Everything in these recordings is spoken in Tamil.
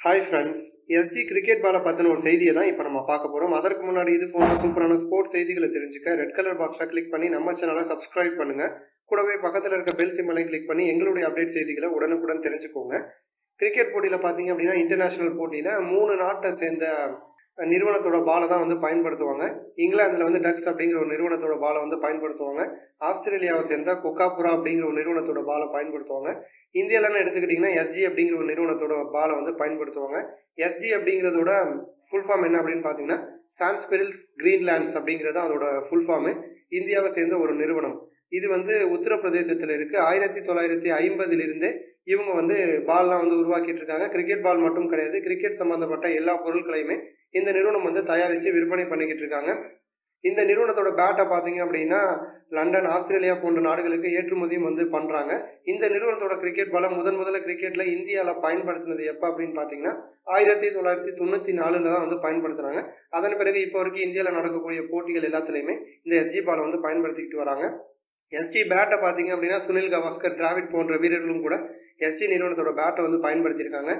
ஹாய் ஃப்ரெண்ட்ஸ் எஸ்ஜி கிரிக்கெட் பாலை பற்றின ஒரு செய்தியை தான் இப்போ நம்ம பார்க்க போகிறோம் அதற்கு முன்னாடி இது போன்ற சூப்பரான ஸ்போர்ட்ஸ் செய்திகளை தெரிஞ்சுக்க ரெட் கலர் பாக்ஸை கிளிக் பண்ணி நம்ம சேனலை சப்ஸ்கிரைப் பண்ணுங்கள் கூடவே பக்கத்தில் இருக்க பெல் சிம்மலையும் கிளிக் பண்ணி எங்களுடைய அப்டேட் செய்திகளை உடனுக்குடன் தெரிஞ்சுக்கோங்க. கிரிக்கெட் போட்டியில் பார்த்தீங்க அப்படின்னா இன்டர்நேஷனல் போட்டியில் மூணு நாட்டை சேர்ந்த நிறுவனத்தோட பாலை தான் வந்து பயன்படுத்துவாங்க. இங்கிலாந்தில் வந்து டக்ஸ் அப்படிங்கிற ஒரு நிறுவனத்தோட பாலை வந்து பயன்படுத்துவாங்க. ஆஸ்திரேலியாவை சேர்ந்த கொக்காபுரா அப்படிங்கிற ஒரு நிறுவனத்தோட பாலை பயன்படுத்துவாங்க. இந்தியாவிலன்னு எடுத்துக்கிட்டிங்கன்னா எஸ்ஜி அப்படிங்கிற ஒரு நிறுவனத்தோட பாலை வந்து பயன்படுத்துவாங்க. எஸ்ஜி அப்படிங்கிறதோட ஃபுல் ஃபார்ம் என்ன அப்படின்னு பார்த்தீங்கன்னா சான்ஸ்பெரில்ஸ் கிரீன்லேண்ட்ஸ் அப்படிங்கிறது அதோட ஃபுல் ஃபார்மு இந்தியாவை சேர்ந்த ஒரு நிறுவனம். இது வந்து உத்தரப்பிரதேசத்தில் இருக்குது ஆயிரத்தி தொள்ளாயிரத்தி ஐம்பதிலிருந்தே இவங்க வந்து பால்லாம் வந்து உருவாக்கிட்டு இருக்காங்க. கிரிக்கெட் பால் மட்டும் கிடையாது. கிரிக்கெட் சம்மந்தப்பட்ட எல்லா பொருட்களையுமே இந்த நிறுவனம் வந்து தயாரித்து விற்பனை பண்ணிக்கிட்டு இருக்காங்க. இந்த நிறுவனத்தோட பேட்டை பார்த்தீங்க அப்படின்னா லண்டன் ஆஸ்திரேலியா போன்ற நாடுகளுக்கு ஏற்றுமதியும் வந்து பண்ணுறாங்க இந்த நிறுவனத்தோட கிரிக்கெட் பாலை முதன் முதல்ல கிரிக்கெட்டில் இந்தியாவில் பயன்படுத்தினது எப்போ அப்படின்னு பார்த்தீங்கன்னா ஆயிரத்தி தொள்ளாயிரத்தி தொண்ணூற்றி நாலில் தான் வந்து பயன்படுத்துகிறாங்க அதன் பிறகு இப்போ வரைக்கும் இந்தியாவில் நடக்கக்கூடிய போட்டிகள் எல்லாத்துலேயுமே இந்த எஸ்ஜி பாலை வந்து பயன்படுத்திக்கிட்டு வராங்க. எஸ்டி பேட்டை பார்த்தீங்க அப்படின்னா சுனில் கவாஸ்கர் டிராவிட் போன்ற வீரர்களும் கூட எஸ்டி நிறுவனத்தோட பேட்டை வந்து பயன்படுத்தியிருக்காங்க.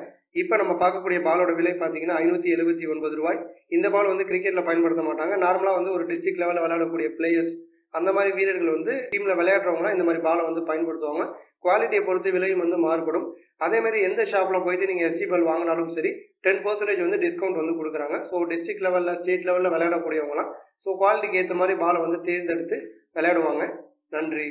இப்போ நம்ம பார்க்கக்கூடிய பாலோட விலை பார்த்தீங்கன்னா ஐநூற்றி எழுபத்தி ஒன்பது ரூபாய். இந்த பால் வந்து கிரிக்கெட்டில் பயன்படுத்த மாட்டாங்க. நார்மலாக வந்து ஒரு டிஸ்ட்ரிக்ட் லெவலில் விளையாடக்கூடிய பிளேயர்ஸ் அந்த மாதிரி வீரர்கள் வந்து டீமில் விளையாடுறவங்களாம் இந்த மாதிரி பாலை வந்து பயன்படுத்துவாங்க. குவாலிட்டியை பொறுத்து விலையும் வந்து மாறுபடும். அதேமாதிரி எந்த ஷாப்பில் போயிட்டு நீங்கள் எஸ்டி பால் வாங்கினாலும் சரி டென் பர்சன்டேஜ் வந்து டிஸ்கவுண்ட் வந்து கொடுக்குறாங்க. ஸோ டிஸ்ட்ரிக்ட் லெவலில் ஸ்டேட் லெவலில் விளையாடக்கூடியவங்களாம் ஸோ குவாலிட்டிக்கு ஏற்ற மாதிரி பாலை வந்து தேர்ந்தெடுத்து விளையாடுவாங்க. நன்றி